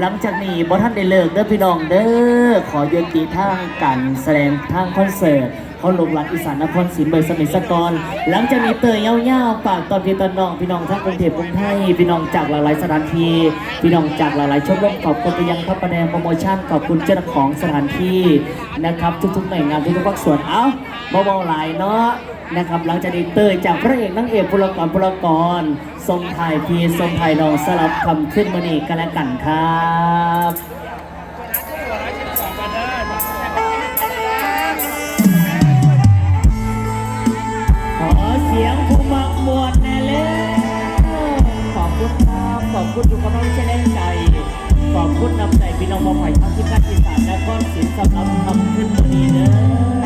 หลังจากนี้บอท่านได้เลิกเด้อพี่น้องเด้อขอยุติทางการแสดงทางคอนเสิร์ตเขาลงรักอีสานนครศรีเบอร์สมิสกร หลังจากนี้เตยเย้าๆปากตอนพี่ตอนน้องพี่น้องทั้งกรุงเทพกรุงไทยพี่น้องจากหลากหลายสถานที่พี่น้องจากหลากหลายชมรมขอบคุณไปยังพระประแดงโปรโมชั่นขอบคุณเจ้าของสถานที่นะครับ ทุกๆหน่วยงานทุกๆภาคส่วนเอ้าเบาๆหลายเนาะ นะครับหลังจากนี้เตยจากพระเอกนางเอกพลกรพลกรทรงไทยพีทรงไทยนองสลับคำขึ้นมานีกันและกันครับขอเสียงผู้มักมวลแน่เลยขอบคุณครับขอบคุณทุกกำลังใจแรงใจขอบคุณนำใจพี่น้องมาไผ่ทั้งที่ภาคอีสานและก็ศิลป์สำหรับคำขึ้นมานีเด้อ